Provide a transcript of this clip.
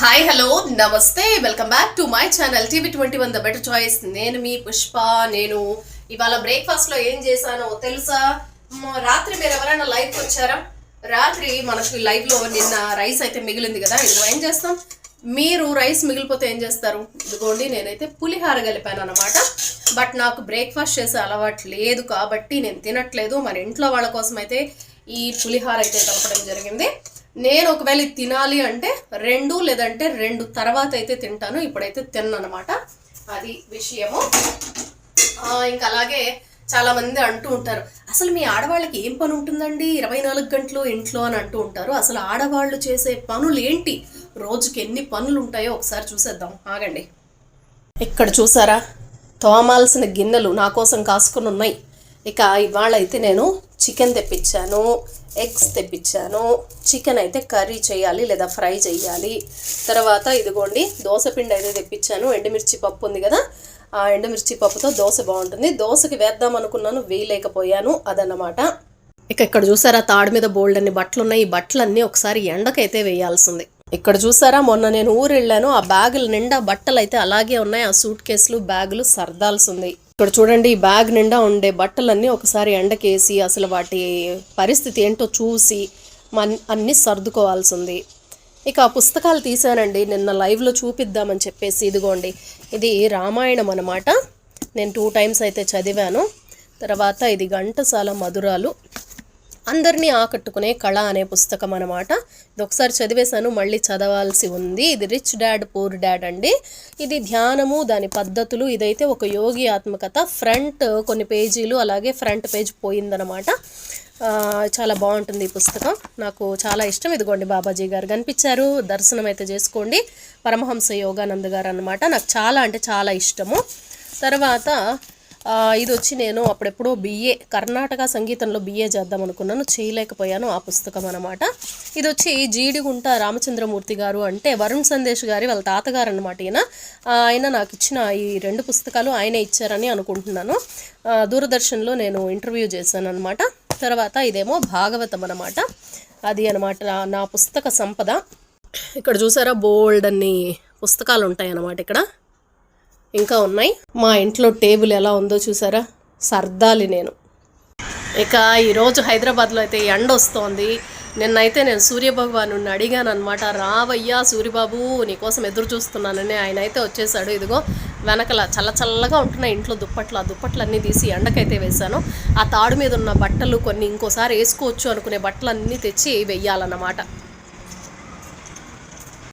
Hi hello నమస్తే welcome back to my channel TV twenty one the better choice నేను మీ పుష్ప నేను ఇవాళ బ్రేక్ఫాస్ట్లో ఏం చేశానో తెలుసా? రాత్రి మీరు ఎవరైనా లైవ్కి వచ్చారా? రాత్రి మనకి లైవ్లో నిన్న రైస్ అయితే మిగిలింది కదా ఇదిగో ఏం చేస్తాం? మీరు రైస్ మిగిలిపోతే ఏం చేస్తారు? ఇదిగోండి నేనైతే పులిహార కలిపాను అనమాట బట్ నాకు బ్రేక్ఫాస్ట్ చేసే అలవాటు లేదు కాబట్టి నేను తినట్లేదు. మన ఇంట్లో వాళ్ళ కోసం అయితే ఈ పులిహార అయితే కలపడం జరిగింది. నేను ఒకవేళ తినాలి అంటే రెండు లేదంటే రెండు తర్వాత అయితే తింటాను. ఇప్పుడైతే తిన్ననమాట అది విషయము. ఇంకా అలాగే చాలామంది అంటూ ఉంటారు అసలు మీ ఆడవాళ్ళకి ఏం పని ఉంటుందండి? ఇరవై నాలుగు గంటలు ఇంట్లో అని అంటూ ఉంటారు. అసలు ఆడవాళ్ళు చేసే పనులు ఏంటి? రోజుకి ఎన్ని పనులు ఉంటాయో ఒకసారి చూసేద్దాం. ఆగండి. ఇక్కడ చూసారా? తోమాల్సిన గిన్నెలు నా కోసం కాసుకొని ఉన్నాయి. ఇక ఇవాళ అయితే నేను చికెన్ తెప్పించాను ఎగ్స్ తెప్పించాను. చికెన్ అయితే కర్రీ చేయాలి లేదా ఫ్రై చేయాలి. తర్వాత ఇదిగోండి దోసపిండి అయితే తెప్పించాను. ఎండుమిర్చి పప్పు ఉంది కదా ఆ ఎండుమిర్చి పప్పుతో దోశ బాగుంటుంది. దోశకి వేద్దాం అనుకున్నాను వేయలేకపోయాను అదన్నమాట. ఇక ఇక్కడ చూసారా తాడు మీద బోల్డ్ అన్ని బట్టలు ఉన్నాయి ఈ బట్టలన్నీ ఒకసారి ఎండకైతే వేయాల్సింది. ఇక్కడ చూసారా మొన్న నేను ఊరు వెళ్ళాను ఆ బ్యాగుల నిండా బట్టలు అయితే అలాగే ఉన్నాయి. ఆ సూట్ కేసులు బ్యాగులు సర్దాల్సింది. ఇక్కడ చూడండి ఈ బ్యాగ్ నిండా ఉండే బట్టలన్నీ ఒకసారి ఎండకేసి అసలు వాటి పరిస్థితి ఏంటో చూసి మన్ అన్నీ సర్దుకోవాల్సింది. ఇక ఆ పుస్తకాలు తీసానండి నిన్న లైవ్లో చూపిద్దామని చెప్పేసి ఇదిగోండి. ఇది రామాయణం అనమాట నేను టూ టైమ్స్ అయితే చదివాను. తర్వాత ఇది ఘంటసాల మధురాలు. అందరినీ ఆకట్టుకునే కళ అనే పుస్తకం అనమాట ఇది ఒకసారి చదివేశాను మళ్ళీ చదవాల్సి ఉంది. ఇది రిచ్ డాడ్ పూర్ డాడ్ అండి. ఇది ధ్యానము దాని పద్ధతులు ఇదైతే ఒక యోగి ఆత్మకథ. ఫ్రంట్ కొన్ని పేజీలు అలాగే ఫ్రంట్ పేజ్ పోయిందనమాట చాలా బాగుంటుంది ఈ పుస్తకం. నాకు చాలా ఇష్టం. ఇదిగోండి బాబాజీ గారు కనిపించారు. దర్శనం అయితే చేసుకోండి. పరమహంస యోగానంద్ గారు అనమాట నాకు చాలా అంటే చాలా ఇష్టము. తర్వాత ఇది వచ్చి నేను అప్పుడెప్పుడో బిఏ కర్ణాటక సంగీతంలో బిఏ చేద్దాం అనుకున్నాను. చేయలేకపోయాను ఆ పుస్తకం అనమాట ఇది వచ్చి జీడిగుంట రామచంద్రమూర్తి గారు అంటే వరుణ్ సందేశ్ గారి వాళ్ళ తాతగారు అనమాట ఈయన. ఆయన నాకు ఇచ్చిన ఈ రెండు పుస్తకాలు ఆయనే ఇచ్చారని అనుకుంటున్నాను. దూరదర్శన్లో నేను ఇంటర్వ్యూ చేశాను అనమాట తర్వాత ఇదేమో భాగవతం అనమాట అది అనమాట నా- నా పుస్తక సంపద. ఇక్కడ చూసారా బోల్డ్ అన్ని పుస్తకాలు ఉంటాయి అన్నమాట ఇక్కడ. ఇంకా ఉన్నాయి. మా ఇంట్లో టేబుల్ ఎలా ఉందో చూసారా? సర్దాలి నేను. ఇక ఈరోజు హైదరాబాద్లో అయితే ఎండ వస్తోంది. నిన్నైతే నేను సూర్యభగవాను అడిగాను అనమాట రావయ్యా సూర్యబాబు నీకోసం ఎదురు చూస్తున్నానని. ఆయన అయితే వచ్చేసాడు ఇదిగో వెనకల చల్ల చల్లగా ఉంటున్నాయి ఇంట్లో దుప్పట్లు. ఆ దుప్పట్లన్నీ తీసి ఎండకైతే వేశాను. ఆ తాడు మీద ఉన్న బట్టలు కొన్ని ఇంకోసారి వేసుకోవచ్చు అనుకునే బట్టలన్నీ తెచ్చి వెయ్యాలన్నమాట